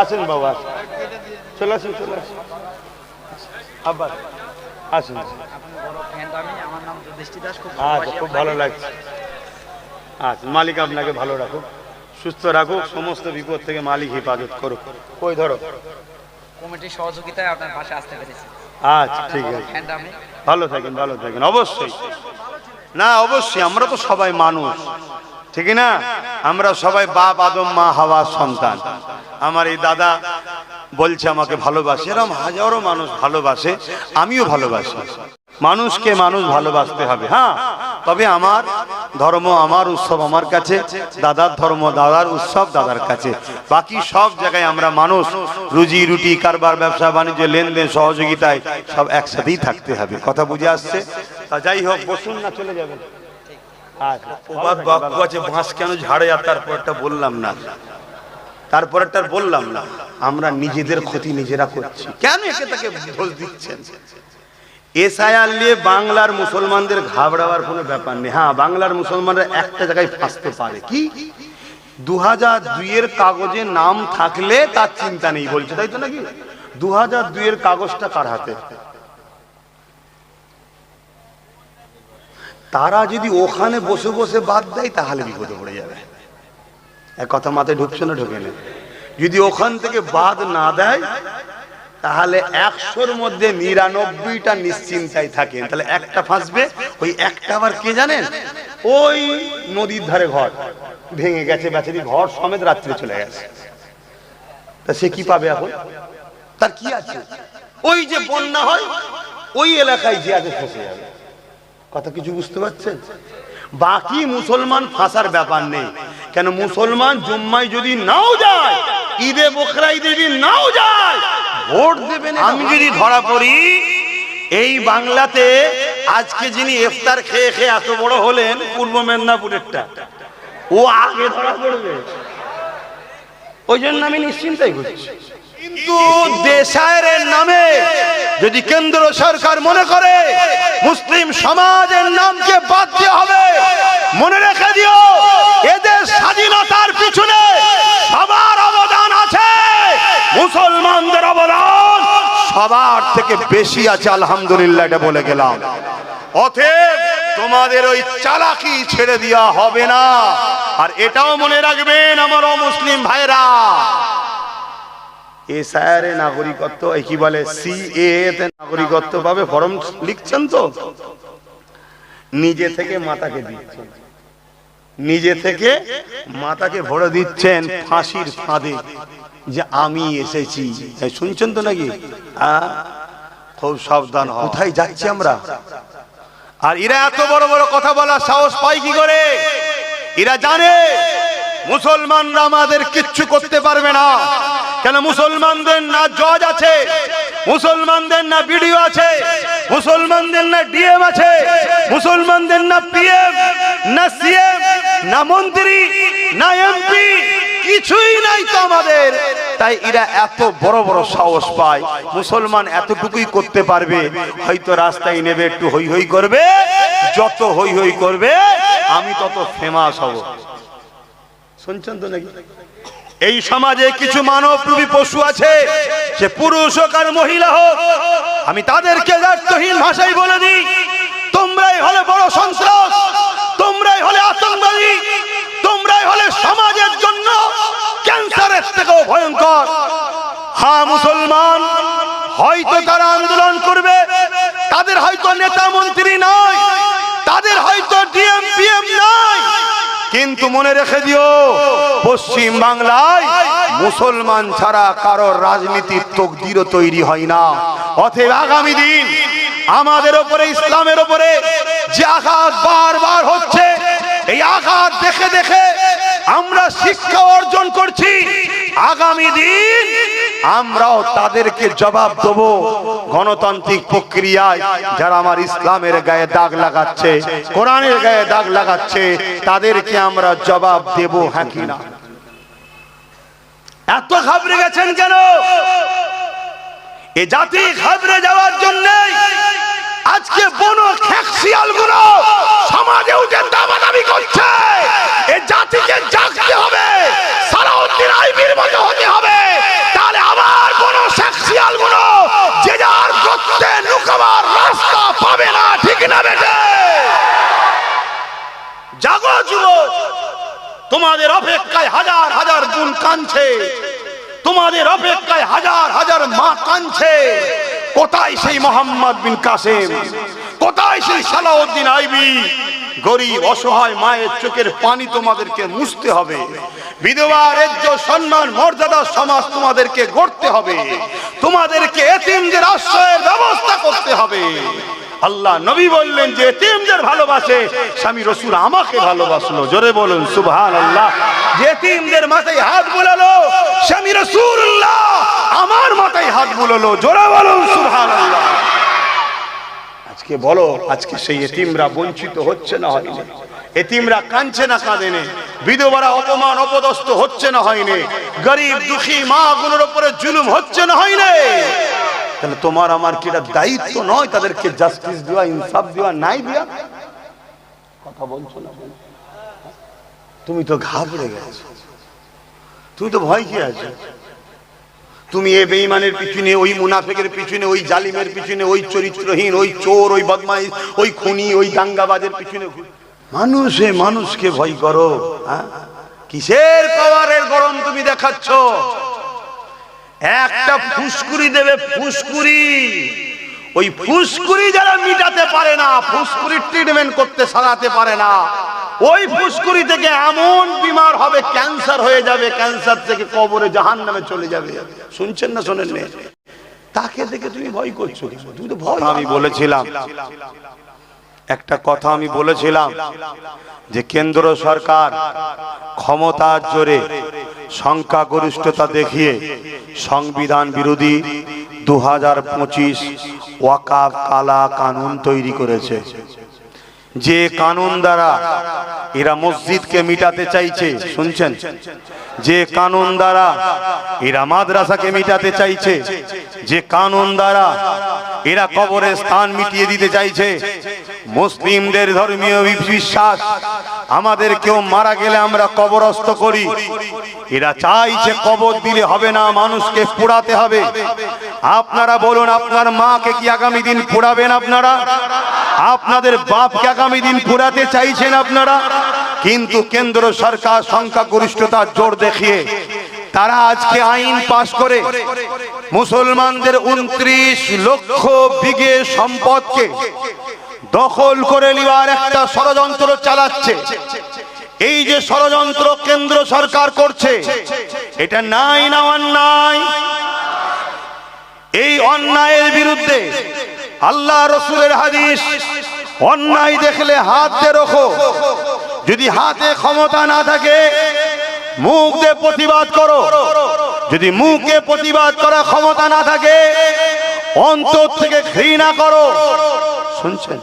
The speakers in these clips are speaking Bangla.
আসেন বাবা আসেন। চলে আসুন চলে আসুন। আবার। আসুন আচ্ছা খুব ভালো লাগছে। আচ্ছা মালিক আপনাকে ভালো রাখুক সুস্থ রাখুক সমস্ত বিপদ থেকে মালিক হেফাজত করুক। ওই ধরো? কমিটির সহযোগিতায় আপনার পাশে আসতে পেরেছি। আচ্ছা ঠিক আছে। ভালো থাকেন ভালো থাকেন। অবশ্যই। না অবশ্যই আমরা তো সবাই মানুষ। ঠিক না? আমরা সবাই বাপ আদম মা হাওয়ার সন্তান। আমার এই দাদা বলছে আমাকে ভালোবাসে এরকম হাজারো মানুষ ভালোবাসে আমিও ভালোবাসি মানুষকে মানুষ ভালোবাসতে হবে হ্যাঁ তবে আমার ধর্ম আমার উৎসব আমার কাছে দাদার ধর্ম দাদার উৎসব দাদার কাছে বাকি সব জায়গায় আমরা মানুষ রুজি রুটি কারবার ব্যবসা বাণিজ্য লেনদেন সহযোগিতায় সব একসাথেই থাকতে হবে কথা বুঝে আসছে তা যাই হোক বসুন না চলে যাবেন আচ্ছা প্রবাদ বাক্য আছে বাঁশ কেন ঝাড়ে আর তারপরটা বললাম না তারপরেরটা বললাম না, আমরা নিজেদের ক্ষতি নিজেরা করছি। কেন একে তাকে দোষ দিচ্ছেন? এসআইআর নিয়ে বাংলার মুসলমানদের ঘাবড়াবার কোনো ব্যাপার নেই। হ্যাঁ বাংলার মুসলমানরা একটা জায়গায় ফাঁসতে পারে। কি? দু হাজার দুইয়ের কাগজে নাম থাকলে তার চিন্তা নেই বলছে, তাই তো নাকি? দু হাজার দুইয়ের কাগজটা কার হাতে? তারা যদি ওখানে বসে বসে বাদ দেয়, তাহলে বিপদে পড়ে যাবে। এক কথা মাথায় ঢুকছে না, ঢুকে না। যদি ওখান থেকে বাদ না দেয়, তাহলে একশোর মধ্যে নিরানব্বইটা নিশ্চিন্তায় থাকেন। তাহলে একটা ফাঁসবে, ওই একটা আবার কে জানেন? ওই নদীর ধারে ঘর। ভেঙে গেছে, বেচারি ঘর সমেত রাত্রে চলে গেছে। তা সে কি পাবে এখন? তার কি আছে? ওই যে বন্যা হয়, ওই এলাকায় যে আছে ফসে যাবে কথা কিছু বুঝতে পারছেন? বাকি মুসলমান ফাঁসার ব্যাপার নেই। কেন মুসলমান জুম্মায় যদি নাও যায় ঈদে বকরা ঈদে যদি নাও যায় ভোট দেবেন আমি যদি ধরা পড়ি এই বাংলাতে আজকে যিনি ইফতার খেয়ে খেয়ে এত বড় হলেন পূর্ব মেদিনীপুরেরটা ও আগে ধরা পড়বে। ওই জন্য আমি নিশ্চিন্তাই করছি। কিন্তু দেশায়ের নামে যদি কেন্দ্র সরকার মনে করে, মুসলিম সমাজের নামকে বাদ দিয়ে হবে, মনে রেখে দিও, এদের স্বাধীনতার পিছনে সবার অবদান আছে, মুসলমানদের অবদান সবার থেকে বেশি আছে, আলহামদুলিল্লাহ, এটা বলে গেলাম। অতএব তোমাদের ওই চালাকি ছেড়ে দেওয়া হবে না। আর এটাও মনে রাখবেন, আমার অমুসলিম ভাইরা। এসআইআর এ নাগরিকত্ব কি বলে সিএ তে নাগরিকত্ব পাবে ফর্ম লিখছেন তো? নিজে থেকে মাতাকে দিচ্ছেন। নিজে থেকে মাতাকে ভরে দিচ্ছেন ফাঁসির ফাঁদে যে আমি এসেছি। শুনছেন তো নাকি? খুব সাবধান। কোথায় যাচ্ছি আমরা? আর এরা এত বড় বড় কথা বলার সাহস পায় কি করে? এরা জানে। মুসলমানরা আমাদের কিচ্ছু করতে পারবে না। কেন মুসলমানদের না জজ আছে? মুসলমানদের না বিডিও আছে? মুসলমানদের না ডিএম আছে? মুসলমানদের না পিএম, না সিএম, না মন্ত্রী, না এমপি, কিছুই নাই তো আমাদের। তাই এরা এত বড় বড় সাহস পায়। মুসলমান এতটুকুই করতে পারবে, হয়তো রাস্তায় নেবে, একটু হই হই করবে, যত হই হই করবে, আমি তত ফেমাস হব। শুনছেন তো নাকি এই সমাজে কিছু মানবরূপী পশু আছে, সে পুরুষ হোক আর মহিলা হোক, আমি তাদেরকে দায়িত্বহীন ভাষায় বলে দিই, তোমরাই হলে বড় সন্ত্রাস, তোমরাই হলে আতঙ্কবাদী, তোমরাই হলে সমাজের জন্য ক্যান্সারের থেকেও ভয়ঙ্কর। হ্যাঁ মুসলমান, হয়তো তারা আন্দোলন করবে, তাদের হয়তো নেতা মন্ত্রী নয়, তাদের হয়তো ডিএম, পিএম নয় কিন্তু মনে রেখে দিও, পশ্চিম বাংলায় মুসলমান ছাড়া কারোর রাজনীতির তকদিরও তৈরি হয় না। অথব আগামী দিন আমাদের ওপরে, ইসলামের ওপরে যে আঘাত বারবার হচ্ছে, এই আঘাত দেখে দেখে আমরা শিক্ষা অর্জন করছি। আগামী দিন আমরাও তাদেরকে জবাব দেব গণতান্ত্রিক প্রক্রিয়ায় যারা আমার ইসলামের গায়ে দাগ লাগাচ্ছে, কোরআনের গায়ে দাগ লাগাচ্ছে, তাদেরকে আমরা জবাব দেব হ্যাঁ কি না? এত ঘাবড়ে গেছেন কেন? এ জাতি ঘাবড়ে যাওয়ার জন্য আজকে বন খেকশিয়ালগুলো সমাজে উঠে দাবাদাবি করছে। এ জাতিকে জাগতে হবে সালাউদ্দিন আইবির মতো হতে হবে তোমাদের অপেক্ষায় হাজার হাজার গুণ কাঁদছে। তোমাদের অপেক্ষায় হাজার হাজার মা কাঁদছে। কোথায় সেই মোহাম্মদ বিন কাসেম? কোথায় সেই সালাউদ্দিন আইবি? গরিব, অসহায় মায়ের চোখের পানি তোমাদেরকে মুছতে হবে। বিধবা রাজ্য সম্মান, মর্যাদা সমাজ তোমাদেরকে গড়তে হবে। তোমাদেরকে এতিমদের আশ্রয়ের ব্যবস্থা করতে হবে। আল্লাহ নবী বললেন যে এতিমদের ভালোবাসে, স্বামী রসুল আমাকে ভালোবাসলো। জোরে বলুন সুবহান আল্লাহ যে এতিমদের মাথায় হাত বুলালো, স্বামী রসুল্লাহ আমার মাথায় হাত বুলালো। জোরে বলুন সুবহান আল্লাহ আজকে বলো, আজকে সেই এতিমরা বঞ্চিত হচ্ছে না হয়নি? এতিমরা কাঁদছে না কাঁদেনে? বিধবারা অপমান, অপদস্থ হচ্ছে না হয়নি? গরিব, দুঃখী, মা গুলোর উপরে জুলুম হচ্ছে না হয়নি? তাহলে তোমার আমার কি এটা দায়িত্ব নয় তাদেরকে জাস্টিস দেওয়া ইনসাফ দেওয়া নাই দেওয়া? কথা বলছো না তুমি তো ঘাবড়ে গেছো। তুমি তো ভয় কি আছো। তুমি এ বেঈমানের পিছনে, ওই মুনাফেকের পিছনে, ওই জালিমের পিছনে, ওই চরিত্রহীন, ওই চোর, ওই বদমাইশ, ওই খুনি, ওই দাঙ্গাবাজের পিছনে মানুষে মানুষকে ভয় করো হ্যাঁ? কিসের পাওয়ারের গরম তুমি দেখাচ্ছ? একটা ফুসকুরি দেবে ফুসকুরি ওই ফুসকুরি যারা মিটাতে পারে না ফুসকুরি ট্রিটমেন্ট করতে সারাতে পারে না ওই ফুসকুরি থেকে এমন বিমার হবে ক্যান্সার হয়ে যাবে ক্যান্সার থেকে কবরে জাহান নামে চলে যাবে। শুনছেন না শোনেন তাকে দেখে তুমি ভয় করছ? তুমি তো ভয় আমি বলেছিলাম। একটা কথা আমি বলেছিলাম যে কেন্দ্র সরকার ক্ষমতার জোরে সংখ্যাগরিষ্ঠতা দেখিয়ে সংবিধান বিরোধী দু হাজার পঁচিশ ওয়াকাফ কালা কানুন তৈরি করেছে। যে কানুন দ্বারা এরা মসজিদকে মিটাতে চাইছে, শুনছেন? যে কানুন দ্বারা এরা মাদ্রাসাকে মিটাতে চাইছে, যে কানুন দ্বারা এরা কবরের স্থান মিটিয়ে দিতে চাইছে মুসলিমদের ধর্মীয় বিশ্বাস। আমাদের কেউ মারা গেলে আমরা কবরস্থ করি। এরা চাইছে কবর দিলে হবে না, মানুষকে পোড়াতে হবে। আপনারা বলুন, আপনার মাকে কি আগামী দিন পোড়াবেন আপনারা? আপনাদের বাপকে আগামী দিন পোড়াতে চাইছেন আপনারা? কিন্তু কেন্দ্র সরকার সংখ্যাগরিষ্ঠতার জোর দেখিয়ে তারা আজকে আইন পাশ করে মুসলমানদের উনত্রিশ লক্ষ বিঘে সম্পদকে দখল করে নেওয়ার একটা ষড়যন্ত্র চালাচ্ছে। এই যে ষড়যন্ত্র কেন্দ্র সরকার করছে, এটা নাই না অন্যায়। এই অন্যায়ের বিরুদ্ধে আল্লাহ রসুলের হাদিস, অন্যায় দেখলে হাত রোখো। যদি হাতে ক্ষমতা না থাকে মুখ দিয়ে প্রতিবাদ করো। যদি মুখে প্রতিবাদ করা ক্ষমতা না থাকে, অন্তর থেকে ঘৃণা করো। শুনছেন?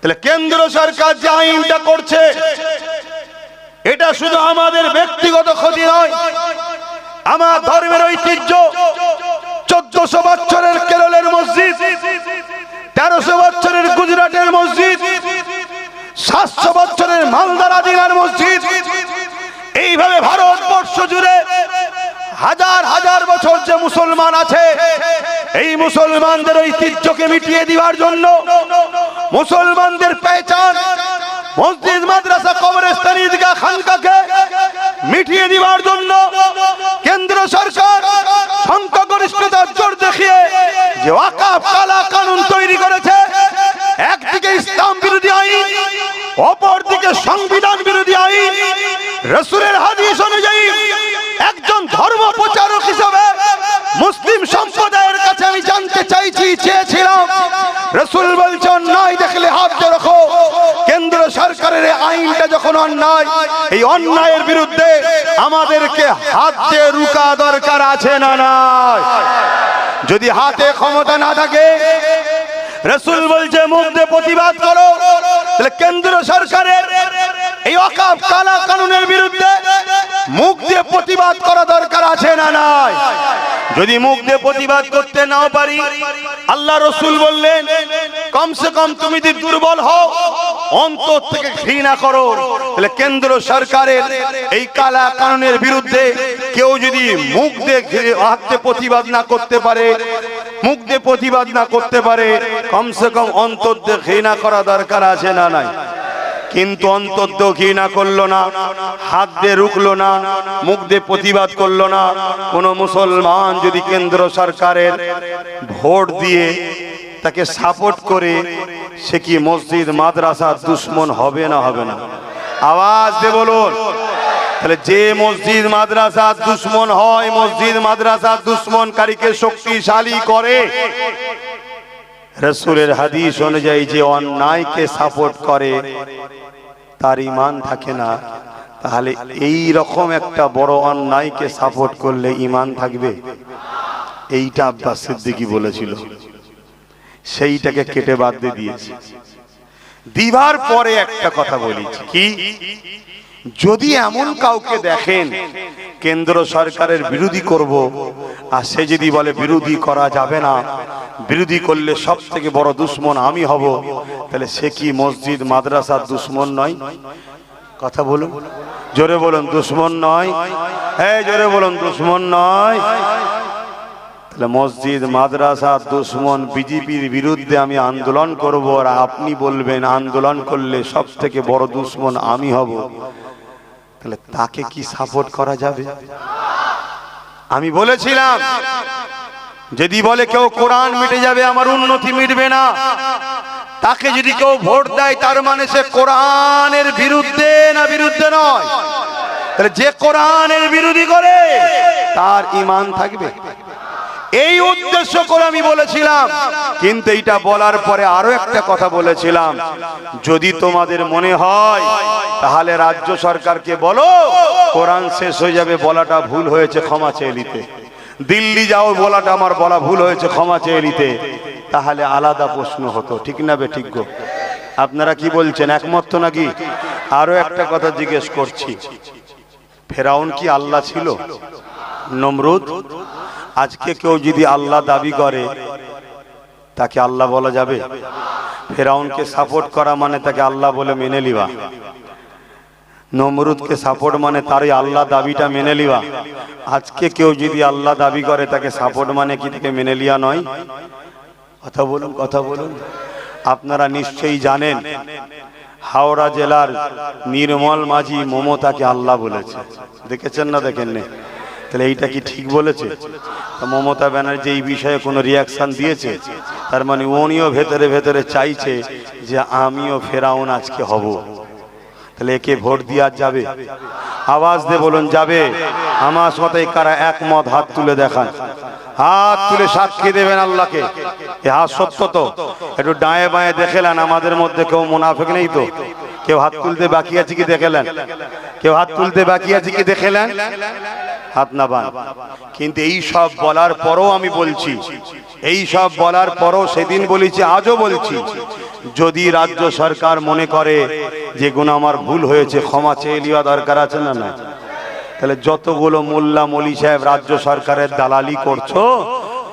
তাহলে কেন্দ্র সরকার যে আইনটা করছে, এটা শুধু আমাদের ব্যক্তিগত ক্ষতি নয়, আমার ধর্মের ঐতিহ্য, চোদ্দশো বছরের কেরলের মসজিদ, তেরোশো বছরের গুজরাটের মসজিদ সাতশো বছরের মালদারা জেলার মসজিদ। এইভাবে ভারতবর্ষ জুড়ে হাজার হাজার বছর যে মুসলমান আছে, এই মুসলমানদের ঐতিহ্যকে মিটিয়ে দেওয়ার জন্য মুসলমানদের পেহচান মসজিদ, মাদ্রাসা, কবরস্থান, ঈদগাহ, খানকাকে মিটিয়ে দেওয়ার জন্য কেন্দ্র সরকার সংখ্যাগরিষ্ঠতার জোর দেখিয়ে যে ওয়াকাফ কালা কানুন তৈরি করেছে। রসুলের হাদিস অনুযায়ী একজন ধর্ম প্রচারক হিসেবে মুসলিম সম্প্রদায়ের কাছে আমি জানতে চাইছি, চেয়েছিলাম। রসুল বলছে, অন্যায় দেখলে হাত রাখো। কেন্দ্র সরকারের আইনটা যখন অন্যায়, এই অন্যায়ের বিরুদ্ধে আমাদেরকে হাত দিয়ে রুকা দরকার আছে না নয় যদি হাতে ক্ষমতা না থাকে, রসুল বলছে, মুখ দিয়ে প্রতিবাদ করো। তাহলে কেন্দ্র সরকারের এই অকাপ কালা কানুনের বিরুদ্ধে মুখ দিয়ে প্রতিবাদ করা দরকার আছে না নাই? যদি মুখ দিয়ে প্রতিবাদ করতে নাও পারি, আল্লাহ রসুল বললেন, কমসে কম তুমি যদি দুর্বল হও, অন্তর থেকে ঘৃণা করো। তাহলে কেন্দ্র সরকারের এই কালা কানুনের বিরুদ্ধে কেউ যদি মুখ দিয়ে হাত প্রতিবাদ না করতে পারে, মুখ দিয়ে প্রতিবাদ না করতে পারে, কমসে কম অন্তর দিয়ে ঘৃণা করা দরকার আছে না নাই? কিন্তু অন্তত ঘৃণা করল না, হাত দিয়ে রুখলো না, মুখ দিয়ে প্রতিবাদ করল না। কোন মুসলমান যদি কেন্দ্র সরকারের ভোট দিয়ে তাকে সাপোর্ট করে, সে কি মসজিদ, মাদ্রাসা দুশ্মন হবে না হবে না? আওয়াজ দিয়ে বলুন। তাহলে যে মসজিদ, মাদ্রাসা দুশ্মন হয়, মসজিদ, মাদ্রাসা দুশ্মনকারীকে শক্তিশালী করে। রসুলের হাদিস অনুযায়ী যে অন্যায়কে সাপোর্ট করে তার ইমান থাকে না, তাহলে এই রকম একটা বড় অন্যায়কে সাপোর্ট করলে ইমান থাকবে? এইটা আব্বাস সিদ্দিকি বলেছিল। সেইটাকে কেটে বাদ দিয়ে দিয়েছে। দিবার পরে একটা কথা বলি, কি? যদি এমন কাউকে দেখেন, কেন্দ্র সরকারের বিরোধী করব। আর সে যদি বলে বিরোধী করা যাবে না, বিরোধী করলে সব থেকে বড় দুশ্মন আমি হব। তাহলে সে কি মসজিদ, মাদ্রাসার দুশ্মন নয়? কথা বলুন। জোরে বলুন, দুশ্মন নয়? হ্যাঁ জোরে বলুন, দুশ্মন নয়? তাহলে মসজিদ, মাদ্রাসা, দুশ্মন, বিজেপির বিরুদ্ধে আমি আন্দোলন করব। আর আপনি বলবেন, আন্দোলন করলে সব থেকে বড় দুশ্মন আমি হব। তাহলে তাকে কি সাপোর্ট করা যাবে? আমি বলেছিলাম, যদি বলে কেউ কোরআন মিটে যাবে, আমার উন্নতি মিটবে না। তাকে যদি কেউ ভোট দেয়, তার মানে সে কোরআনের বিরুদ্ধে না বিরুদ্ধে নয়? তাহলে যে কোরআনের বিরোধী করে, তার ইমান থাকবে। এই উদ্দেশ্য করে আমি বলেছিলাম। কিন্তু এইটা বলার পরে আরও একটা কথা বলেছিলাম। যদি তোমাদের মনে হয়, তাহলে রাজ্য সরকারকে বলো, কোরআন শেষ হয়ে যাবে, বলাটা ভুল হয়েছে, ক্ষমা চেয়ে নিতে। দিল্লি যাও, বলাটা আমার বলা ভুল হয়েছে, ক্ষমা চেয়ে নিতে। তাহলে আলাদা প্রশ্ন হতো, ঠিক না বে, ঠিক আপনারা কি বলছেন, একমত নাকি? আরও একটা কথা জিজ্ঞেস করছি। ফেরাউন কি আল্লাহ ছিল? নমরুদ? আজকে কেউ যদি আল্লাহ দাবি করে, তাকে আল্লাহ বলা যাবে? ফেরাউনকে সাপোর্ট করা মানে তাকে আল্লাহ বলে মেনে লিবা নমরুদকে সাপোর্ট মানে তারই আল্লাহ দাবিটা মেনে লিবা আজকে কেউ যদি আল্লাহ দাবি করে, তাকে সাপোর্ট মানে কি তাকে মেনে লিয়া নয়? কথা বলুন কথা বলুন। আপনারা নিশ্চয়ই জানেন, হাওড়া জেলার নির্মল মাঝি মমতাকে আল্লাহ বলেছে। দেখেছেন না দেখেননি? তাহলে এইটা কি ঠিক বলেছে? মমতা ব্যানার্জি এই বিষয়ে কোনো রিয়াকশান দিয়েছে? তার মানে উনিও ভেতরে ভেতরে চাইছে যে আমিও ফেরাউন আজকে হব। তাহলে একে ভোট দেওয়া যাবে। আওয়াজ দিয়ে বলুন, যাবে। আমার সাথে কারা একমত, হাত তুলে দেখান। হাত তুলে সাক্ষী দেবেন আল্লাহকে। এ হাত সত্য তো। একটু ডায়ে বায়ে দেখেলেন, আমাদের মধ্যে কেউ মুনাফিক নেই তো। কেউ হাত তুলতে বাকি আছে কি দেখেলেন? কেউ হাত তুলতে বাকি আছে কি দেখেলেন? হাত না বান কিন্তু এই সব বলার পরও আমি বলছি, এই সব বলার পরও সেদিন বলেছি, আজও বলছি, যদি রাজ্য সরকার মনে করে যে গুণ আমার ভুল হয়েছে, ক্ষমা চেয়ে নেওয়া দরকার আছে না না তাহলে যতগুলো মোল্লা মলি সাহেব রাজ্য সরকারের দালালি করছ,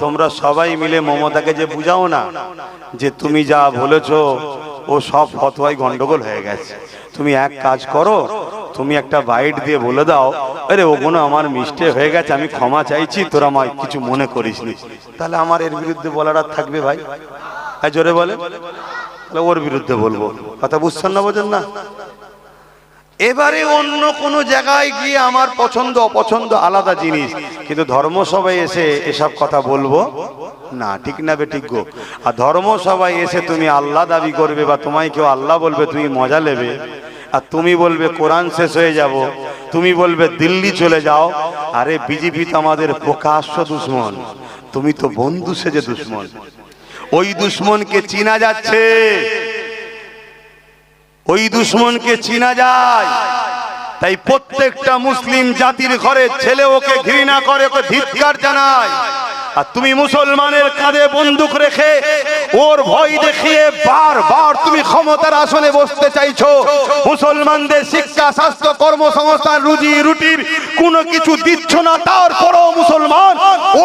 তোমরা সবাই মিলে মমতাকে যে বুঝাও না, যে তুমি যা বলেছ, ও সব ফতোয়াই গন্ডগোল হয়ে গেছে। তুমি এক কাজ করো তুমি একটা বাইট দিয়ে বলে দাও, আরে ওগুলো আমার মিস্টেক হয়ে গেছে, আমি ক্ষমা চাইছি, তোরা আমার কিছু মনে করিস নি তাহলে আমার এর বিরুদ্ধে বলার আর থাকবে ভাই? হ্যাঁ জোরে বলে? তাহলে ওর বিরুদ্ধে বলব। কথা বুঝছেন না, বোঝেন না? এবারে অন্য কোনো জায়গায় গিয়ে আমার পছন্দ, অপছন্দ আলাদা জিনিস, কিন্তু ধর্মসভায় এসে এসব কথা বলব? না, ঠিক না বে, ঠিক গো। আর ধর্মসভায় এসে তুমি আল্লাহ দাবি করবে বা তোমায় কেউ আল্লাহ বলবে, তুমি মজা নেবে। আর তুমি বলবে কোরআন শেষ হয়ে যাব। তুমি বলবে দিল্লি চলে যাও। আরে বিজেপি তো আমাদের প্রকাশ্য দুশ্মন। তুমি তো বন্ধু সেজে দুশ্মন। ওই দুশ্মনকে চিনা যাচ্ছে। ওই দুশ্মনকে চিনা যায়। তাই প্রত্যেকটা মুসলিম জাতির ঘরে ছেলে ওকে ঘৃণা করে, ওকে ধিৎকার জানায়। আর তুমি মুসলমানের কাঁধে বন্দুক রেখে ওর ভয় দেখিয়ে বারবার তুমি ক্ষমতার আসনে বসতে চাইছো। মুসলমানদের শিক্ষা, স্বাস্থ্য, কর্মসংস্থান, রুজি, রুটির কোনো কিছু দিচ্ছ না, তারপরও মুসলমান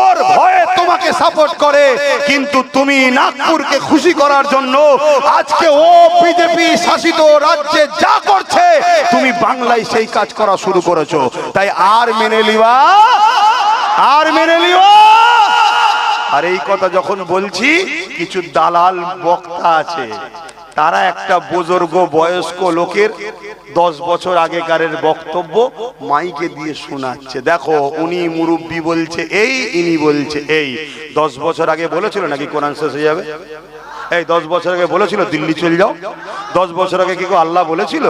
ওর ভয়ে তোমাকে সাপোর্ট করে। কিন্তু তুমি নাগপুরকে খুশি করার জন্য আজকে ও বিজেপি শাসিত রাজ্যে যা করছে, তুমি বাংলায় সেই কাজ করা শুরু করেছ। তাই আর মেনে লিবা আর মেনে লিবা আর এই কথা যখন বলছি, কিছু দালাল বক্তা আছে। তারা একটা বুজুর্গ বয়স্ক লোকের দশ বছর আগেকারের বক্তব্য মাইকে দিয়ে শোনাচ্ছে। দেখো, উনি মুরব্বী বলছে এই, ইনি বলছে এই। দশ বছর আগে বলেছিল নাকি কোরআন শেষ হয়ে যাবে? এই দশ বছর আগে বলেছিল, দিল্লি চলে যাও। দশ বছর আগে কি আল্লাহ বলেছিল?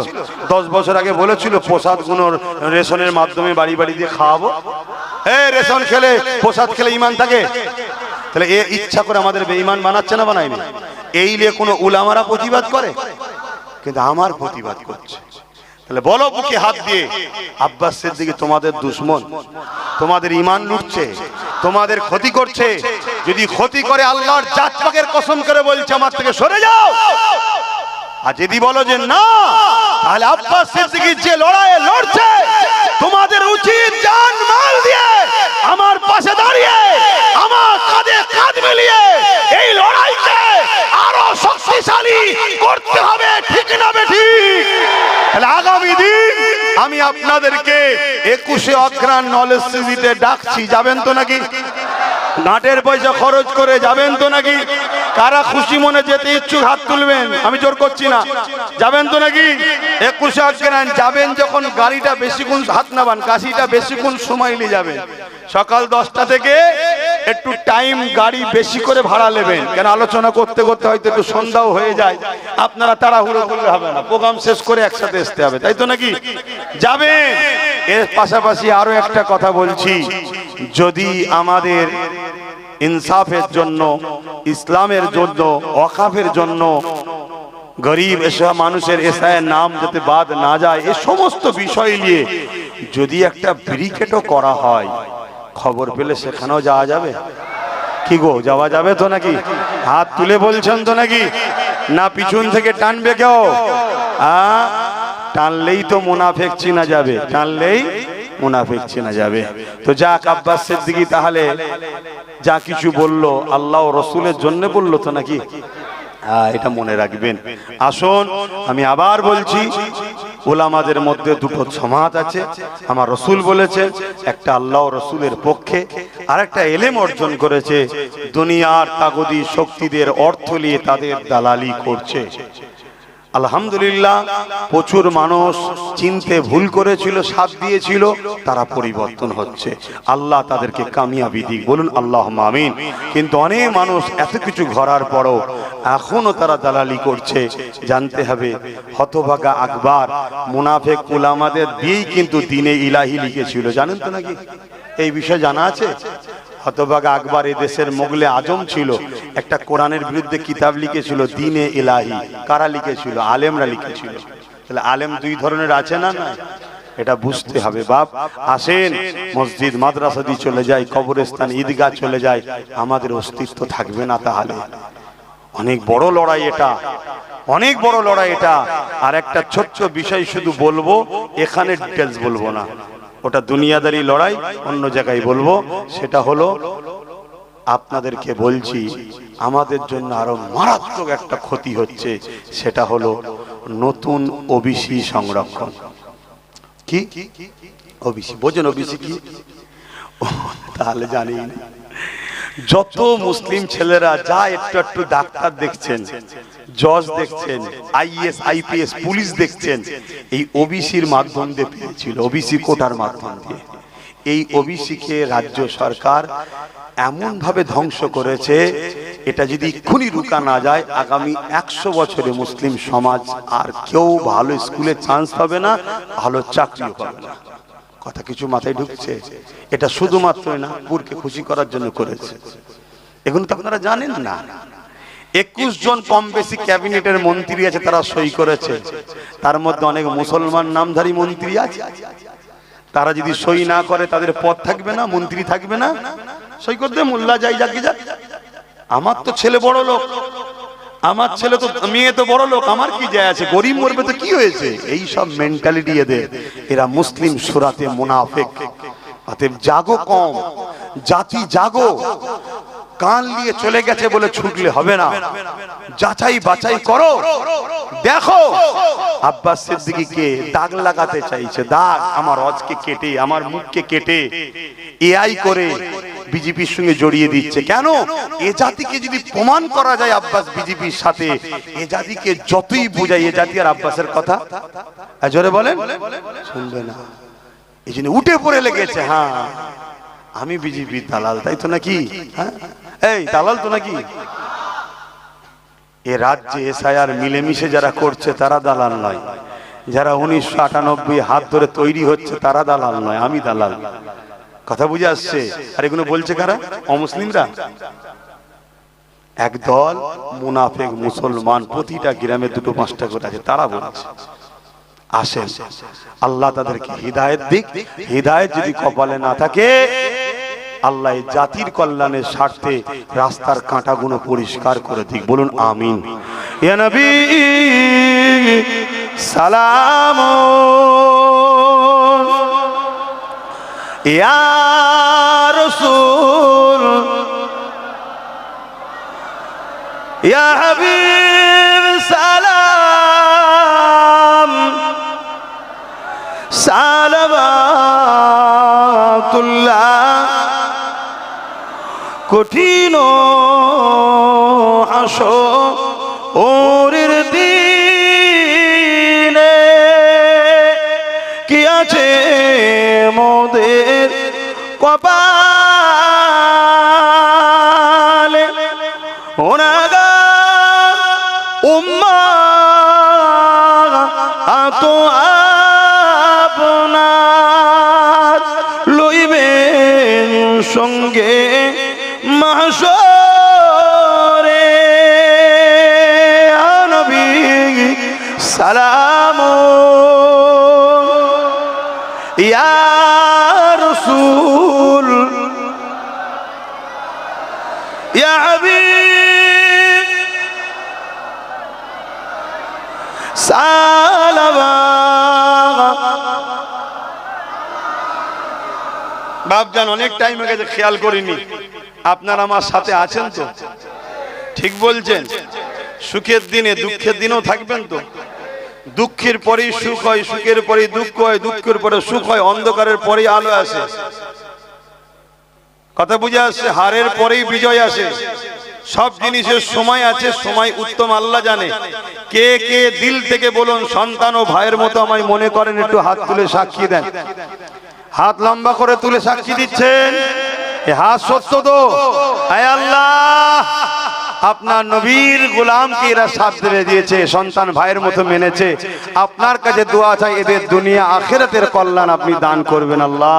দশ বছর আগে বলেছিল, প্রসাদগুলো রেশনের মাধ্যমে বাড়ি বাড়ি দিয়ে খাওয়াবো। এই রেশন খেলে, প্রসাদ খেলে ইমান থাকে? তাহলে এ ইচ্ছা করে আমাদের বেঈমান বানাচ্ছে না বানায়নি? এই নিয়ে কোনো উলামারা প্রতিবাদ করে? কিন্তু আমার প্রতিবাদ করছে। তাহলে বলো বুকে হাত দিয়ে, আব্বাস সিদ্দিকি, তোমাদের দুশ্মন, তোমাদের ইমান লুটছে, তোমাদের ক্ষতি করছে, যদি ক্ষতি করে আল্লাহর জাত পাকের কসম করে বলছে, আমার থেকে সরে যাও। আর যদি বলো যে না, তাহলে আব্বাস সিদ্দিকি যে লড়াইয়ে লড়ছে তোমাদের উচিত জান মাল দিয়ে আমার পাশে দাঁড়িয়ে, আমার কাঁধে কাঁধ মিলিয়ে এই লড়াইকে আরও শক্তিশালী করতে হবে, ঠিক না বেঠিক? তাহলে আগামী দিন আমি আপনাদেরকে একুশে অগ্রাণ নলেজ সিভিতে ডাকছি, যাবেন তো নাকি? নাটের পয়সা খরচ করে যাবেন তো নাকি? কারা খুশি মনে যেতে ইচ্ছুক হাত তুলবেন? আমি জোর করছি না। যাবেন তো নাকি? একুশে অগ্রাণ যাবেন যখন গাড়িটা বেশিক্ষণ হাত নাবান, কাশিটা বেশিক্ষণ সময় নিয়ে যাবেন সকাল দশটা থেকে একটু টাইম গাড়ি বেশি করে ভাড়া নেবেন। কেন আলোচনা করতে করতে হয়তো একটু সন্ধ্যাও হয়ে যায়। আপনারা তাড়াহুড়ো করলে হবে না। প্রোগ্রাম শেষ করে একসাথে আসতে হবে, তাই তো নাকি? যাবেন এর পাশাপাশি আরও একটা কথা বলছি। যদি আমাদের ইনসাফের জন্য, ইসলামের জন্য অকাফের জন্য গরিব এসব মানুষের এসআইয়ের নাম যাতে বাদ না যায়, এ সমস্ত বিষয় নিয়ে যদি একটা ব্রিকেটও করা হয়, খবর পেলে সেখানেও যাওয়া যাবে? কি গো, যাওয়া যাবে তো নাকি? হাত তুলে বলছেন তো নাকি? না পিছন থেকে টানবে কেউ? আ? টানলেই তো মুনাফেক চিনা যাবে, টানলেই মুনাফেক চেনা যাবে। তো যাক, আব্বাস সিদ্দিকি তাহলে যা কিছু বলল, আল্লাহ রসুলের জন্য বলল তো নাকি? এটা মনে রাখবেন। আসুন, আমি আবার বলছি, ওলামাদের মধ্যে দুটো সমাজ আছে। আমার রসুল বলেছে, একটা আল্লাহ রসুলের পক্ষে আর একটা এলেম অর্জন করেছে। দুনিয়ার তাগদি শক্তিদের অর্থ নিয়ে তাদের দালালি করছে। আলহামদুলিল্লাহ, প্রচুর মানুষ চিনতে ভুল করেছিল, সাথ দিয়েছিল, তারা পরিবর্তন হচ্ছে। আল্লাহ তাদেরকে কামিয়াবি দিক, বলুন আল্লাহ মামিন কিন্তু অনেক মানুষ এত কিছু ঘরার পরও এখনও তারা দালালি করছে। জানতে হবে, হতভাগা আকবর, মুনাফেক উলামাদের দিয়েই কিন্তু দিনে ইলাহি লিখেছিল, জানেন তো নাকি? এই বিষয়ে জানা আছে? হতভাগা আকবর দেশের মোগলে আজম ছিল। একটা কোরআনের বিরুদ্ধে কিতাব লিখেছিল, দিনে ইলাহি। কারা লিখেছিল? আলেমরা লিখেছিল। তাহলে আলেম দুই ধরনের আছে না না এটা বুঝতে হবে বাপ। আসেন, মসজিদ, মাদ্রাসা দিয়ে চলে যায় কবরস্থান, ঈদগাহ চলে যায় আমাদের অস্তিত্ব থাকবে না তাহলে। অনেক বড় লড়াই এটা। অনেক বড় লড়াই এটা। আর একটা ছোট্ট বিষয় শুধু বলব, এখানে ডিটেলস বলব না। ওটা দুনিয়াদারি লড়াই, অন্য জায়গায় বলব, সেটা হলো আপনাদেরকে বলছি, আমাদের জন্য আরও মারাত্মক একটা ক্ষতি হচ্ছে, সেটা হলো নতুন ওবিসি সংরক্ষণ। কি? ওবিসি। বোঝেন ওবিসি কি? তাহলে জানি। যত মুসলিম ছেলেরা যা একটু একটু ডাক্তার দেখছেন জজ দেখছেন, আইএস, আইপিএস, পুলিশ দেখছেন, এই ওবিসির মাধ্যম দিয়ে পেয়েছিল ওবিসি কোটার মাধ্যম দিয়ে। এই ওবিসিকে রাজ্য সরকার এমন ভাবে ধ্বংস করেছে, এটা যদি এক্ষুনি রুকা না যায়, আগামী একশো বছরে মুসলিম সমাজ আর কেউ ভালো স্কুলে চান্স পাবে না, ভালো চাকরিও পাবে না। কথা কিছু মাথায় ঢুকছে, এটা শুধুমাত্র না, পুরকে খুশি করার জন্য করেছে। এখন তো আপনারা জানেন না। একুশ জন কম বেশি ক্যাবিনেটের মন্ত্রী আছে তারা সই করেছে। তার মধ্যে অনেক মুসলমান নামধারী মন্ত্রী আছে। তারা যদি সই না করে, তাদের পদ থাকবে না, মন্ত্রী থাকবে না। সই করতে মোল্লা যাই যাকে যাক। আমার তো ছেলে বড় লোক। আমার ছেলে তো, মেয়ে তো বড় লোক, আমার কি যায় আছে? গরিব মরবে তো কি হয়েছে? এই সব মেন্টালিটি এদের। এরা মুসলিম সুরাতে মুনাফেক। অতএব জাগো কম। জাতি জাগো। কান নিয়ে চলে গেছে বলে ছুটলে হবে না। যাচাই বাছাই করো। দেখো। আব্বাস সিদ্দিকীকে দাগ লাগাতে চাইছে। দাগ আমার অজকে কেটে, আমার মুখকে কেটে। এআই করে বিজেপির সঙ্গে জড়িয়ে দিচ্ছে। কেন? এ জাতিকে যদি প্রমাণ করা যায় আব্বাস বিজেপির সাথে, এ জাতিকে যতই বোঝায় এ জাতি আর আব্বাসের কথা জোরে বলেন? শুনবে না। এই জন্য উঠে পড়ে লেগেছে। হ্যাঁ আমি বিজেপির দালাল, তাই তো নাকি? হ্যাঁ? এই, দালাল তো নাকি? এ রাজ্যে এসআইআর মিলেমিশে যারা করছে, তারা দালাল নয়। যারা উনিশশো আটানব্বই হাত ধরে তৈরি হচ্ছে, তারা দালাল নয়, আমি দালাল। কথা বুঝে আসছে? আর এগুলো বলছে কারা? অমুসলিমরা? এক দল মুনাফেক মুসলমান, প্রতিটা গ্রামে দুটো পাঁচটা করে আছে, তারা বলছে। আসেন, আল্লাহ তাদেরকে হৃদায়ত দিক। হৃদায়ত যদি কপালে না থাকে আল্লাহ জাতির কল্যাণের স্বার্থে রাস্তার কাঁটাগুলো পরিষ্কার করে দিক। বলুন আমিন। নবী, সালাম। রাসূল। ইয়া হাবিব, সালাম। কঠিন আসো ওরের দিনে। কি আছে মোদের কপালে? ওনাগা উম্মা আতো আপনার লইবেন সঙ্গে সালাম। রসুল। বাপজান অনেক টাইম হয়ে গেছে, খেয়াল করিনি। আপনার আমার সাথে আছেন তো? ঠিক বলছেন। সুখের দিনে, দুঃখের দিনেও থাকবেন তো? দুঃখের পরেই সুখ হয়, সুখের পরেই দুঃখ হয়, দুঃখের পরে সুখ হয়, অন্ধকারের পরেই আলো আসে। কথা বুঝে আসছে? হারের পরেই বিজয় আসে। সব জিনিসের সময় আছে, সময় উত্তম আল্লাহ জানে। কে কে দিল থেকে বলুন, সন্তান ও ভাইয়ের মতো আমায় মনে করেন, একটু হাত তুলে সাক্ষী দেন। হাত লম্বা করে তুলে সাক্ষী দিচ্ছেন। হাত সত্য তো? আয় আল্লাহ! আপনার নবীর গোলামকে এরা সাথ দিয়ে দিয়েছে, সন্তান ভাইয়ের মতো মেনেছে। আপনার কাছে দোয়া চাই, এদের দুনিয়া আখেরাতের কল্যাণ আপনি দান করবেন আল্লাহ।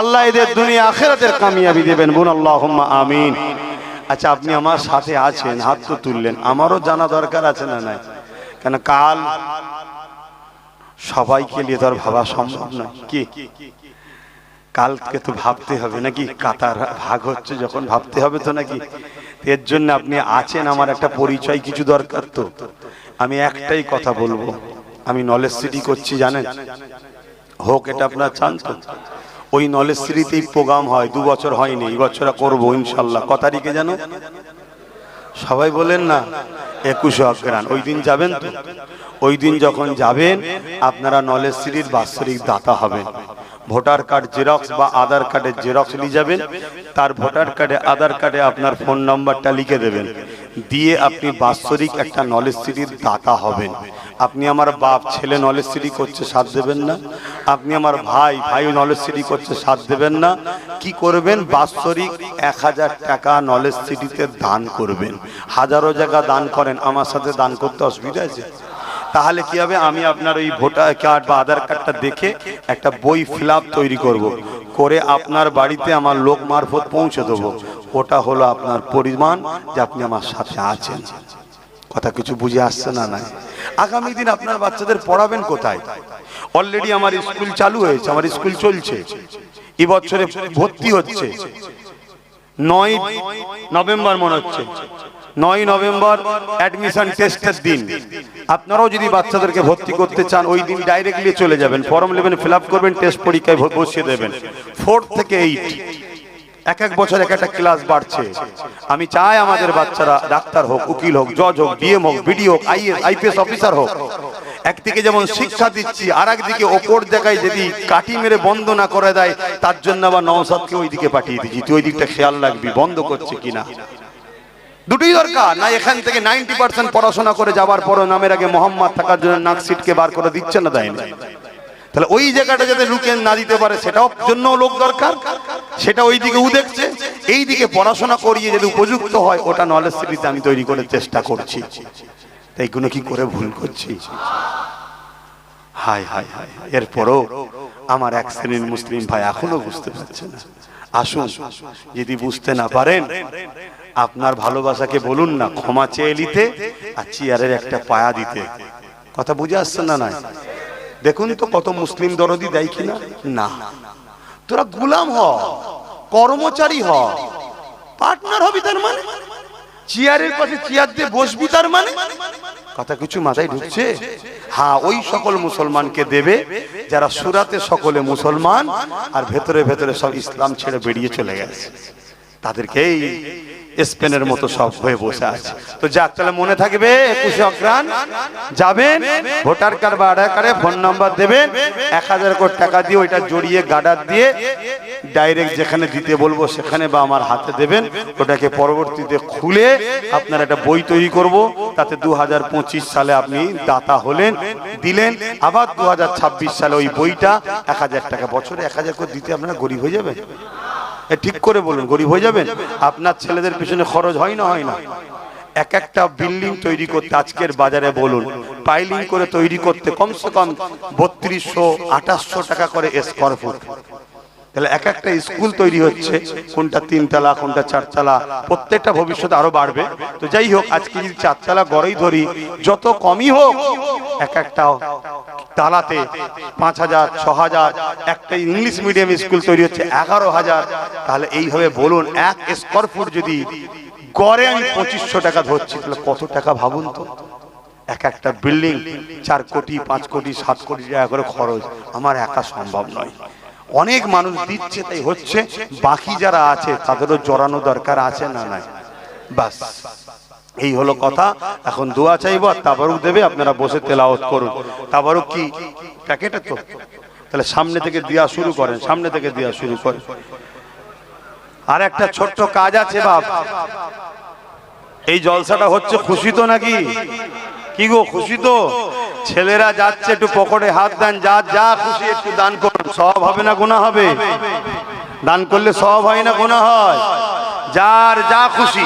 আল্লাহ এদের দুনিয়া আখেরাতের কামিয়াবি দেবেন বোন আল্লাহ আমিন। আচ্ছা আপনি আমার সাথে আছেন, হাত তো তুললেন, আমারও জানা দরকার আছে না নাই? কেন কাল সবাইকে নিয়ে তো ভাবা সম্ভব নয়। কি? কালকে তো ভাবতে হবে নাকি, কাতার ভাগ হচ্ছে যখন ভাবতে হবে তো নাকি? এর জন্য আপনি আছেন আমার একটা পরিচয়, কিছু দরকার তো। আমি একটাই কথা বলব। আমি নলেজ সিটি করছি, জানেন? হোক, এটা আপনার চান তো ওই নলেজ সিটিতেই প্রোগ্রাম হয়, দু বছর হয়নি, এই বছর করব ইনশাল্লাহ। ক তারিখে জানো? সবাই বলেন না, একুশে অগ্রাণ ওই দিন যাবেন তো? ওই দিন যখন যাবেন, আপনারা নলেজ সিটির বাৎসরিক দাতা হবেন। ভোটার কার্ড জেরক্স বা আধার কার্ডের জেরক্স নিয়ে যাবেন। তার ভোটার কার্ডে আধার কার্ডে আপনার ফোন নাম্বারটা লিখে দেবেন। দিয়ে আপনি বাৎসরিক একটা নলেজ সিটির দাতা হবেন। আপনি আমার বাপ, ছেলে নলেজ সিটি করছে, সাথ দেবেন না। আপনি আমার ভাই ভাই নলেজ সিটি করছে, সাথ দেবেন না। কি করবেন? বাৎসরিক এক হাজার টাকা নলেজ সিটিতে দান করবেন। হাজারো জায়গা দান করেন। আমার সাথে দান করতে অসুবিধা আছে? তাহলে কি হবে? আমি আপনার ওই ভোটার কার্ড বা আধার কার্ডটা দেখে একটা বই ফিল তৈরি করব। করে আপনার বাড়িতে আমার লোক মারফত পৌঁছে দেবো। ওটা হলো আপনার পরিমাণ যে আপনি আমার সাথে আছেন। কথা কিছু বুঝে আসছে না নাই? আগামী দিন আপনার বাচ্চাদের পড়াবেন কোথায়? অলরেডি আমার স্কুল চালু হয়েছে, আমার স্কুল চলছে। এবছরে ভর্তি হচ্ছে। নয় নভেম্বর মনে হচ্ছে। নয় নভেম্বর অ্যাডমিশন টেস্টের দিন। আপনারাও যদি বাচ্চাদেরকে ভর্তি করতে চান, ওই দিন ডাইরেক্টলি চলে যাবেন। ফর্ম নেবেন ফিল করবেন টেস্ট পরীক্ষায় বসিয়ে দেবেন। ফোর থেকে এইট এক এক বছর এক একটা ক্লাস বাড়ছে। আমি চাই আমাদের বাচ্চারা ডাক্তার হোক, উকিল হোক, জজ হোক ডিএম হোক বিডি হোক আইএস আইপিএস অফিসার হোক। একদিকে যেমন শিক্ষা দিচ্ছি আর একদিকে ওপর জায়গায় যদি কাটি মেরে বন্ধ না করে দেয়, তার জন্য আবার নওসাদকে ওই দিকে পাঠিয়ে দিচ্ছি। তুই ওই দিকটা খেয়াল রাখবি, বন্ধ করছে কিনা। দুটোই দরকার। না এখান থেকে নাইনটি পার্সেন্ট পড়াশোনা করে যাবার পরও নামের আগে মোহাম্মদ থাকার জন্য নাক সিটকে বার করে দিচ্ছে না দেয় না তাহলে ওই জায়গাটা যাতে লুকে না দিতে পারে, সেটাও জন্য লোক দরকার। সেটা ওই দিকে উ দেখছে। এই দিকে পড়াশোনা করিয়ে যদি উপযুক্ত হয়, ওটা নলেজ সিটিতে আমি তৈরি করে চেষ্টা করছি। তাই কোনো কি করে ভুল করছি? হাই হাই হাই এরপরও আমার এক শ্রেণির মুসলিম ভাই এখনও বুঝতে পারছে না। আসুন, যদি বুঝতে না পারেন, আপনার ভালোবাসাকে বলুন না, ক্ষমা চেয়ে নিতে আর চেয়ারের একটা পায়া দিতে। কথা বুঝে আসছে না নাই? দেখুন তো কত মুসলিম দরদি দেয় কিনা? না। তোরা গুলাম হ, কর্মচারী হ, পার্টনার হবি তার মানে? চেয়ারের পাশে চেয়ার দিয়ে বসবি তার মানে? কথা কিছু মাথায় ঢুকছে? হ্যাঁ ওই সকল মুসলমানকে দেবে যারা সুরাতে সকলে মুসলমান আর ভেতরে ভেতরে সব ইসলাম ছেড়ে বেরিয়ে চলে গেছে। তাদেরকেই স্পেনের মতো সব হয়ে বসে আছে। তো যাক তাহলে মনে থাকবে একুশে অগ্রাণ যাবেন ভোটার কার্ড বা আধার কার্ডে ফোন নাম্বার দেবেন এক হাজার কোটি টাকা দিয়ে ওইটা জড়িয়ে গার্ডার দিয়ে ডাইরেক্ট যেখানে দিতে বলব সেখানে বা আমার হাতে দেবেন। ওটাকে পরবর্তীতে খুলে আপনার একটা বই তৈরি করব। তাতে দু হাজার পঁচিশ সালে আপনি দাতা হলেন দিলেন। আবার দু হাজার ছাব্বিশ সালে ওই বইটা এক হাজার টাকা বছরে এক হাজার করে দিতে আপনারা গরিব হয়ে যাবেন। এ ঠিক করে বলুন, গরিব হয়ে যাবেন? আপনার ছেলেদের পিছনে খরচ হয় না হয় না? এক একটা বিল্ডিং তৈরি করতে, আজকের বাজারে বলুন, পাইলিং করে তৈরি করতে, কমসে কম বত্রিশশো, আঠাশশো টাকা করে স্কোয়ার ফুট। তাহলে এক একটা স্কুল তৈরি হচ্ছে, কোনটা তিনতলা, কোনটা চারতলা, প্রত্যেকটা ভবিষ্যতে আরও বাড়বে। তো যাই হোক, আজকে যদি চারতলা গড়েই ধরি, যত কমই হোক, এক একটা তালাতে পাঁচ হাজার, ছ হাজার, একটা ইংলিশ মিডিয়াম স্কুল তৈরি হচ্ছে এগারো হাজার। তাহলে এইভাবে বলুন, এক স্কোয়ার ফুট যদি গড়ে আমি পঁচিশশো টাকা ধরছি, তাহলে কত টাকা ভাবুন তো? এক একটা বিল্ডিং, চার কোটি, পাঁচ কোটি, সাত কোটি টাকা করে খরচ, আমার একা সম্ভব নয়। অনেক মানুষ দিচ্ছে, তাই হচ্ছে। বাকি যারা আছে, তাদেরও জড়ানো দরকার আছে না নাই? বাস। এই হলো কথা। এখন দোয়া চাইব, আর তাবারুক দেবে, আপনারা বসে তেলাওয়াত করুন। তাবারুক কি? প্যাকেটে তো। তাহলে সামনে থেকে দেওয়া শুরু করেন, সামনে থেকে দেওয়া শুরু করেন। আর একটা ছোট্ট কাজ আছে, বাপ। এই জলসাটা হচ্ছে খুশি তো নাকি? কি গো, খুশি তো? ছেলেরা যাচ্ছে একটু পকেটে হাত দেন, যা যা খুশি একটু দান করুন, সব হবে না গোনা হবে? দান করলে সব হয় না গোনা হয়? যার যা খুশি,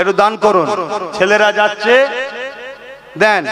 একটু দান করুন। ছেলেরা যাচ্ছে, দেন।